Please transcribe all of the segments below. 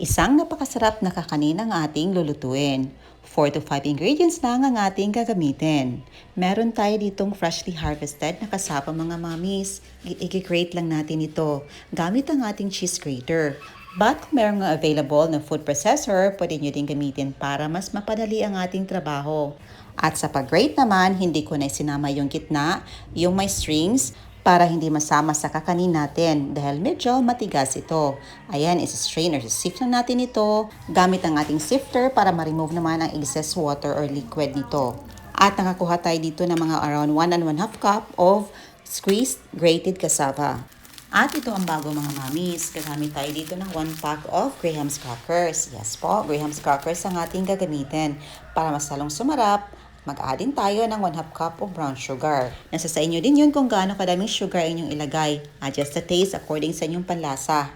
Isang napakasarap na kakanin ang ating lulutuin. 4 to 5 ingredients lang ang ating gagamitin. Meron tayo ditong freshly harvested na kasapa mga mamis. I-grate lang natin ito gamit ang ating cheese grater. But kung meron nga available na food processor, pwede nyo din gamitin para mas mapadali ang ating trabaho. At sa pag-grate naman, hindi ko na sinama yung gitna, yung may strings, para hindi masama sa kakanin natin dahil medyo matigas ito. Ayan, is-strain or sift na natin ito gamit ang ating sifter para ma-remove naman ang excess water or liquid nito. At nakakuha tayo dito ng mga around 1 and 1 half cup of squeezed grated cassava. At ito ang bago mga mamis. Gagamit tayo dito ng 1 pack of Graham's crackers. Yes po, Graham's crackers ang ating gagamitin para mas lalong sumarap mag-add tayo ng 1 half cup of brown sugar. Nasa sa inyo din yun kung gaano kadaming sugar inyong ilagay. Adjust the taste according sa inyong panlasa.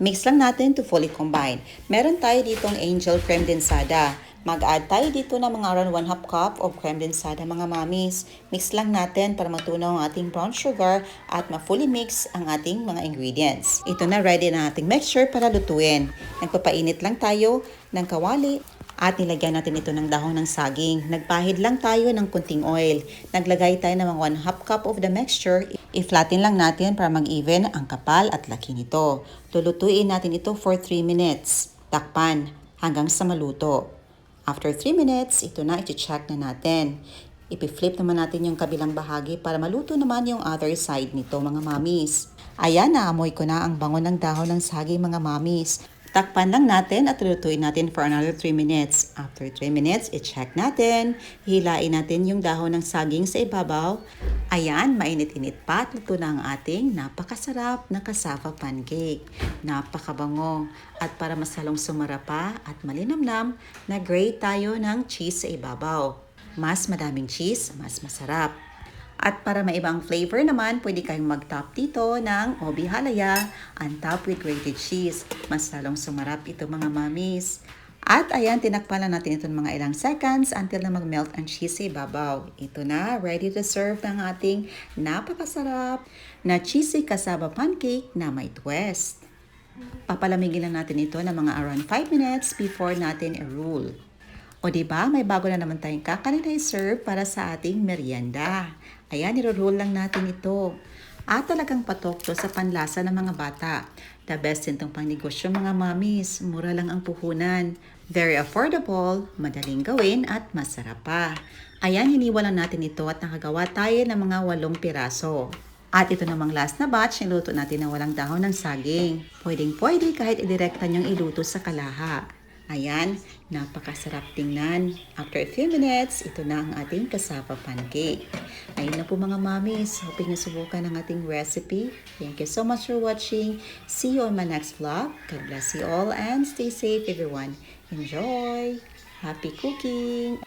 Mix lang natin to fully combine. Meron tayo ditong angel creme densada. Mag-add tayo dito ng mga around 1 half cup of creme densada mga mamis. Mix lang natin para matunaw ang ating brown sugar at ma-fully mix ang ating mga ingredients. Ito na ready na ating mixture para lutuin. Nagpapainit lang tayo ng kawali at nilagyan natin ito ng dahon ng saging. Nagpahid lang tayo ng kunting oil. Naglagay tayo ng mga 1 half cup of the mixture. I-flatten lang natin para mag-even ang kapal at laki nito. Lulutuin natin ito for 3 minutes. Takpan hanggang sa maluto. After 3 minutes, ito na, iti-check na natin. Ipi-flip naman natin yung kabilang bahagi para maluto naman yung other side nito mga mamis. Ayan, naamoy ko na ang bango ng dahon ng saging mga mamis. Takpan lang natin at lutuin natin for another 3 minutes. After 3 minutes, i-check natin. Hilain natin yung dahon ng saging sa ibabaw. Ayan, mainit-init pa at luto na ang ating napakasarap na cassava pancake. Napakabango. At para mas halong sumara pa at malinamnam, nag-grate tayo ng cheese sa ibabaw. Mas madaming cheese, mas masarap. At para maibang flavor naman, pwede kayong mag-top dito ng obi halaya on top with grated cheese. Mas lalong sumarap ito mga mamis. At ayan, tinakpan lang natin ito ng mga ilang seconds until na mag-melt ang cheese sa ibabaw. Ito na, ready to serve ng ating napakasarap na cheesy cassava pancake na may twist. Papalamigin lang natin ito ng mga around 5 minutes before natin i-roll. O ba may bago na naman tayong kakanin na serve para sa ating merienda. Ayan, niro-roll lang natin ito. At talagang patok to sa panlasa ng mga bata. The best din tong pangnegosyo mga mamis. Mura lang ang puhunan. Very affordable, madaling gawin at masarap pa. Ayan, hiniwa lang natin ito at nakagawa tayo ng mga walong piraso. At ito namang last na batch, niluto natin na walang dahon ng saging. Pwedeng pwede kahit idirekta niyong iluto sa kalaha. Ayan, napakasarap tingnan. After a few minutes, ito na ang ating cassava pancake. Ayun na po mga mamis. Hoping na subukan ang ating recipe. Thank you so much for watching. See you on my next vlog. God bless you all and stay safe everyone. Enjoy! Happy cooking!